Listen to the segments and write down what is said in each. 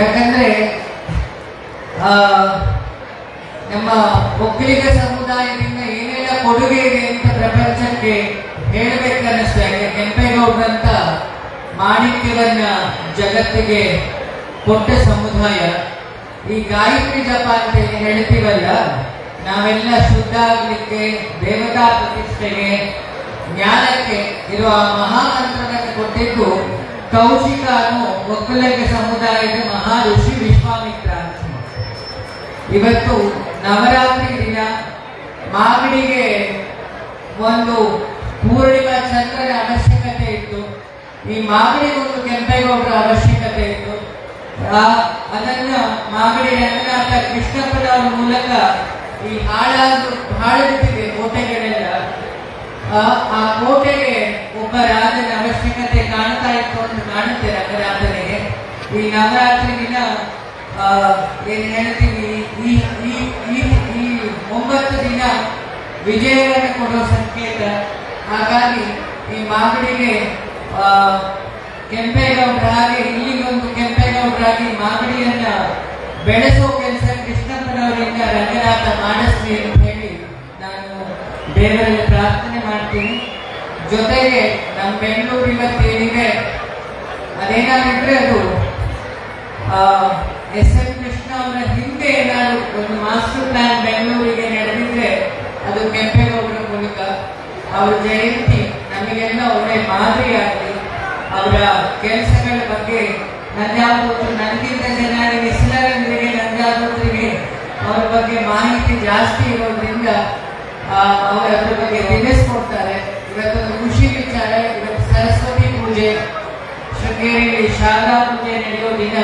ಯಾಕಂದ್ರೆ ನಮ್ಮ ಒಕ್ಕಲಿಗ ಸಮುದಾಯದಿಂದ ಏನೆಲ್ಲ ಕೊಡುಗೆ ಇದೆ ಅಂತ ಪ್ರಪಂಚಕ್ಕೆ ಹೇಳಬೇಕನ್ನಿಸ್ತಾ ಯಾಕೆ ಕೆಂಪೇಗೌಡರಂತ ಮಾಣಿಕ್ಯವನ್ನ ಜಗತ್ತಿಗೆ ಕೊಟ್ಟ ಸಮುದಾಯ. ಈ ಗಾಯತ್ರಿ ಜಪ ಅಂತ ಹೇಳ್ತೀವಲ್ಲ, ನಾವೆಲ್ಲ ಶುದ್ಧ ಆಗಲಿಕ್ಕೆ, ದೇವತಾ ಪ್ರತಿಷ್ಠೆಗೆ, ಜ್ಞಾನಕ್ಕೆ ಇರುವ ಮಹಾಮಂತ್ರವನ್ನು ಕೊಟ್ಟಿದ್ದು ಕೌಶಿಕ ಅನ್ನೋ ಒಕ್ಕಲಿಗ ಸಮುದಾಯದ ಮಹಾ ಋಷಿ ವಿಶ್ವಾಮಿತ್ರ ಇವತ್ತು ನವರಾತ್ರಿ ದಿನ ಮಾಗಡಿಗೆ ಒಂದು ಪೂರ್ಣಿಮಾ ಚಂದ್ರನ ಅವಶ್ಯಕತೆ ಇತ್ತು. ಈ ಮಾಗಡಿಗೊಂದು ಕೆಂಪೇಗೌಡರ ಅವಶ್ಯಕತೆ ಇತ್ತು. ಅದನ್ನ ಮಾಗಡಿ ರಂಗನಾಥ ಕೃಷ್ಣಪ್ಪನ ಮೂಲಕ ಈ ಹಾಳಾದ ಹಾಳುತ್ತಿದೆ ಕೋಟೆಗಳೆಲ್ಲ. ಆ ಕೋಟೆಗೆ ಈ ನವರಾತ್ರಿ ದಿನ ಏನು ಹೇಳ್ತೀವಿ? ಈ ಈ ಈ ಒಂಬತ್ತು ದಿನ ವಿಜಯವನ್ನು ಕೊಡೋ ಸಂಕೇತ. ಹಾಗಾಗಿ ಈ ಮಾಗಡಿಗೆ ಕೆಂಪೇಗೌಡರಾಗಿ, ಇಲ್ಲಿಗೊಂದು ಕೆಂಪೇಗೌಡರಾಗಿ ಮಾಗಡಿಯನ್ನ ಬೆಳೆಸೋ ಕೆಲಸ ಕೃಷ್ಣಪ್ಪನವರಿಂದ ರಂಗನಾಥ ಮಾಡಿಸ್ಲಿ ಅಂತ ಹೇಳಿ ನಾನು ದೇವರಲ್ಲಿ ಪ್ರಾರ್ಥನೆ ಮಾಡ್ತೀನಿ. ಜೊತೆಗೆ ನಮ್ಮ ಬೆಂಗಳೂರು ಇವತ್ತೇನಿದೆ ಅದೇನಾಗಿದ್ರೆ ಅದು ಎಸ್ ಎಂ ಕೃಷ್ಣ ಅವರ ಹಿಂದೆ ಏನಾದ್ರು ಒಂದು ಮಾಸ್ಟರ್ ಪ್ಲಾನ್ ಬೆಂಗಳೂರಿಗೆ ನಡೆದಿದ್ರೆ ಅದು ಕೆಂಪೇಗೌಡರ ಮೂಲಕ, ಅವರ ಜಯಂತಿ ನಮಗೆಲ್ಲ ಒಳ್ಳೆ ಮಾದರಿಯಾಗಲಿ. ಅವರ ಕೆಲಸಗಳ ಬಗ್ಗೆ ನಂಜಾಪುರ ನನಗಿಂತ ಚೆನ್ನಾಗಿ ಮಿಸ್ಲರಿಗೆ ನಂಜಾಪುರಿಗೆ ಅವರ ಬಗ್ಗೆ ಮಾಹಿತಿ ಜಾಸ್ತಿ ಇರೋದ್ರಿಂದ ಅವರ ಅವರು ಬಗ್ಗೆ ತಿಳಿಸ್ಕೊಡ್ತಾರೆ. ಇವತ್ತೊಂದು ಖುಷಿ ವಿಚಾರ, ಇವತ್ತು ಸರಸ್ವತಿ ಪೂಜೆ, ಶೃಂಗೇರಿಯಲ್ಲಿ ಶಾರದಾ ಪೂಜೆ ನಡೆಯೋ ದಿನ.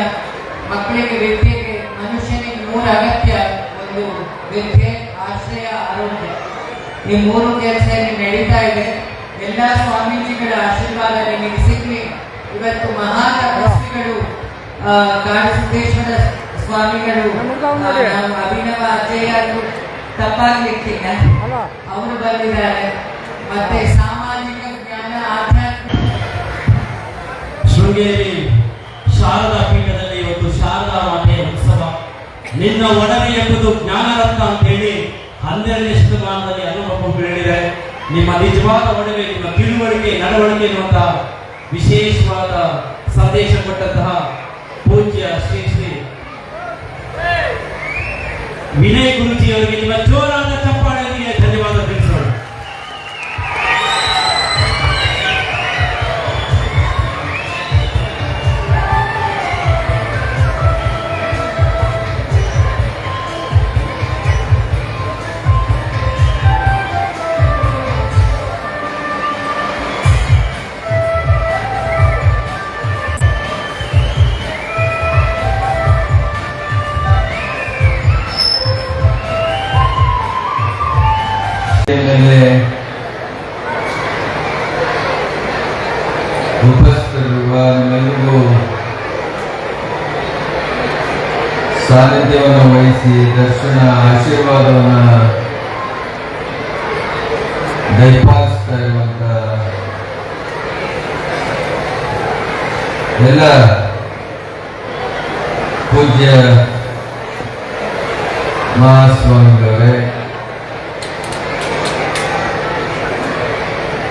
ಮಕ್ಕಳಿಗೆ ವಿದ್ಯೆಗೆ ಮನುಷ್ಯನಿಗೆ ಮೂರು ಅಗತ್ಯ ಒಂದು ವಿದ್ಯೆ ಆಶ್ರಯ ಆರೋಗ್ಯ. ಈ ಮೂರು ಕೆಲಸ ನಡೀತಾ ಇದೆ. ಎಲ್ಲ ಸ್ವಾಮೀಜಿಗಳ ಆಶೀರ್ವಾದ ನಿಮಗೆ ಸಿಗ್ಲಿ. ಇವತ್ತು ಮಹಾ ತಪಸ್ವಿಗಳು ಆ, ಕಾಡಸಿದ್ದೇಶ್ವರ ಸ್ವಾಮಿಗಳು ಅಭಿನವ ಅಜಯ ತಪ್ಪಾಗ್ಲಿಕ್ಕಿಲ್ಲ. ಅವರು ಬಂದಿದ್ದಾರೆ. ಮತ್ತೆ ಸಾಮಾಜಿಕ ಜ್ಞಾನ ಆಧ್ಯಾತ್ಮಿಕ ಶೃಂಗೇರಿ ಒಡವೆ ಎಂಬುದು ಜ್ಞಾನರತ್ನ ಅಂತ ಹೇಳಿ ಹನ್ನೆರಡನೇ ಶತಮಾನದಲ್ಲಿ ಅನುಭವ ಹೇಳಿದೆ. ನಿಮ್ಮ ನಿಜವಾದ ಒಡವೆ ನಿಮ್ಮ ತಿಳುವಳಿಕೆ, ನಡವಳಿಕೆ ಎನ್ನುವಂತಹ ವಿಶೇಷವಾದ ಸಂದೇಶ ಕೊಟ್ಟಂತಹ ಪೂಜ್ಯ ಶ್ರೀ ಶ್ರೀ ವಿನಯ್ ಗುರುಜಿ ಅವರಿಗೆ ನಿಮ್ಮ ಜೋರಾದ ಸಾನ್ನಿಧ್ಯವನ್ನು ವಹಿಸಿ ದರ್ಶನ ಆಶೀರ್ವಾದವನ್ನು ದಯಪಾಲಿಸ್ತಾ ಇರುವಂತ ಎಲ್ಲ ಪೂಜ್ಯ ಮಹಾಸ್ವಾಮಿಗಳೇ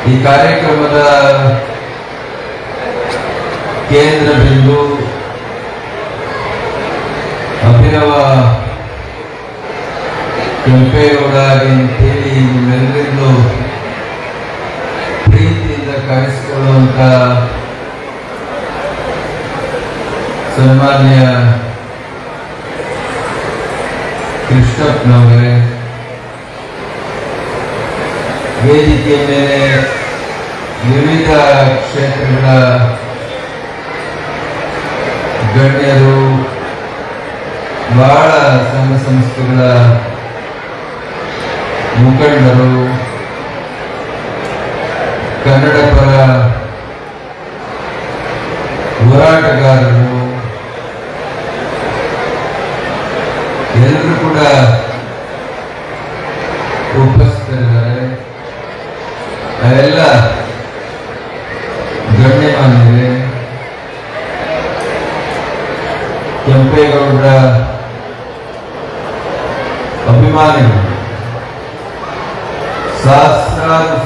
ಈ ಕಾರ್ಯಕ್ರಮದ ಕೇಂದ್ರ ಬಿಂದು ಅಭಿನವ ಕೆಂಪೇಗೌಡ ಅಂತೇಳಿ ನಿಮ್ಮೆಲ್ಲರಿಂದಲೂ ಪ್ರೀತಿಯಿಂದ ಕಾಣಿಸಿಕೊಳ್ಳುವಂತ ಸನ್ಮಾನ್ಯ ಕೃಷ್ಣಪ್ಪನವರೇ ವೇದಿಕೆಯ ಮೇಲೆ ವಿವಿಧ ಕ್ಷೇತ್ರಗಳ ಗಣ್ಯರು ಬಹಳ ಸಂಘ ಸಂಸ್ಥೆಗಳ ಮುಖಂಡರು ಕನ್ನಡ ಪರ ಹೋರಾಟಗಾರರು ಎಲ್ಲರೂ ಕೂಡ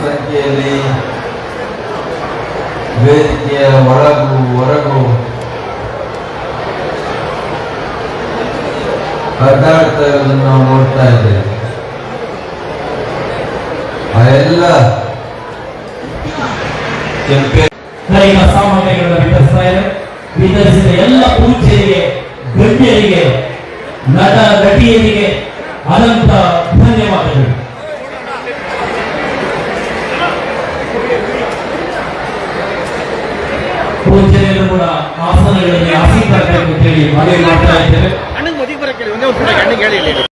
ಸಂಖ್ಯೆಯಲ್ಲಿ ವೇದಿಕೆಯ ಒಳಗು, ಹೊರಗೂ ಇರೋದನ್ನು ನಾವು ನೋಡ್ತಾ ಇದ್ದೇವೆ. ಆ ಎಲ್ಲ ಕೈಗ ಸಾಮಗ್ರಿಗಳನ್ನು ವಿತರಿಸ್ತಾ ಇದೆ ವಿತರಿಸಿದ ಎಲ್ಲ ಪೂಜ್ಯರಿಗೆ, ಗಣ್ಯರಿಗೆ, ನಟ ನಟಿಯರಿಗೆ ಅನಂತ ಧನ್ಯವಾದಗಳು. ಪೂಜೆಯನ್ನು ಕೂಡ ಆಸನಗಳಲ್ಲಿ ಆಸೀನರಾಗಬೇಕು ಅಂತೇಳಿ ಮಾಡ್ತಾ ಇದ್ದೇವೆ.